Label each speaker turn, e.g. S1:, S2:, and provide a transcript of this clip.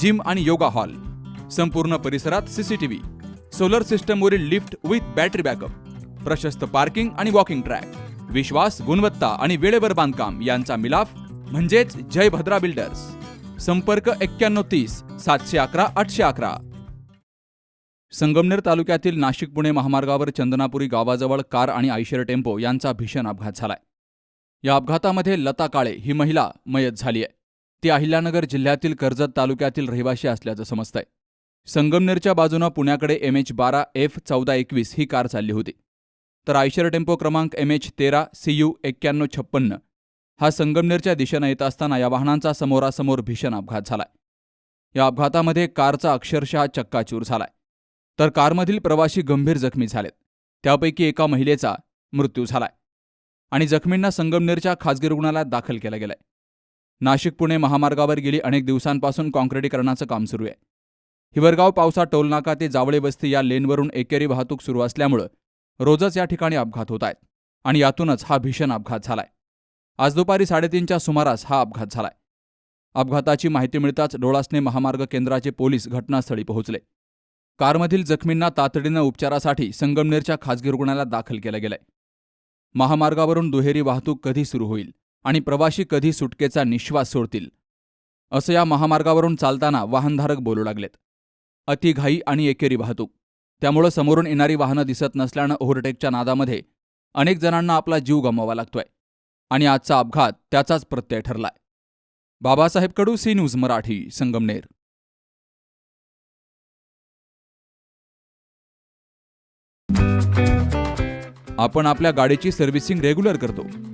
S1: Gym आणि yoga hall. संपूर्ण परिसरात सीसीटीव्ही सोलर सिस्टमवरील लिफ्ट विथ बॅटरी बॅकअप. प्रशस्त पार्किंग आणि वॉकिंग ट्रॅक. विश्वास गुणवत्ता आणि वेळेवर बांधकाम यांचा मिलाफ म्हणजेच जय भद्रा बिल्डर्स. संपर्क एक्क्याण्णव तीस सातशे अकरा आठशे अकरा. संगमनेर तालुक्यातील नाशिक पुणे महामार्गावर चंदनापुरी गावाजवळ कार आणि आयशर टेम्पो यांचा भीषण अपघात झालाय. या अपघातामध्ये लता काळे ही महिला मयत झाली आहे ती अहिल्यानगर जिल्ह्यातील कर्जत तालुक्यातील रहिवाशी असल्याचं समजतंय. संगमनेरच्या बाजूनं पुण्याकडे एम एच बारा एफ चौदा एकवीस ही कार चालली होती. तर आयशर टेम्पो क्रमांक एम एच तेरा सी यू एक्क्याण्णव छप्पन्न हा संगमनेरच्या दिशेनं येत असताना या वाहनांचा समोरासमोर भीषण अपघात झालाय. या अपघातामध्ये कारचा अक्षरशः चक्काचूर झालाय. तर कारमधील प्रवासी गंभीर जखमी झालेत. त्यापैकी एका महिलेचा मृत्यू झालाय. आणि जखमींना संगमनेरच्या खाजगी रुग्णालयात दाखल केलं गेलंय. नाशिक पुणे महामार्गावर गेली अनेक दिवसांपासून काँक्रिटीकरणाचं काम सुरू आहे. हिवरगाव पावसा टोलनाका ते जावळे वस्ती या लेनवरून एकेरी वाहतूक सुरू असल्यामुळं रोजच या ठिकाणी अपघात होत आहेत आणि यातूनच हा भीषण अपघात झालाय. आज दुपारी साडेतीनच्या सुमारास हा अपघात झालाय. अपघाताची माहिती मिळताच डोळासने महामार्ग केंद्राचे पोलीस घटनास्थळी पोहोचले. कारमधील जखमींना तातडीनं उपचारासाठी संगमनेरच्या खासगी रुग्णालयात दाखल केलं गेलंय. महामार्गावरून दुहेरी वाहतूक कधी सुरू होईल? आणि प्रवाशी कधी सुटकेचा निश्वास सोडतील? असं या महामार्गावरून चालताना वाहनधारक बोलू लागलेत. अतिघाई आणि एकेरी वाहतूक. त्यामुळं समोरून येणारी वाहनं दिसत नसल्यानं ओव्हरटेकच्या नादामध्ये अनेक जणांना आपला जीव गमवावा लागतोय. आणि आजचा अपघात त्याचाच प्रत्यय ठरलाय. Babasaheb Kadu C news Marathi Sangamner. आपण आपल्या गाडीची सर्व्हिसिंग रेग्युलर करतो.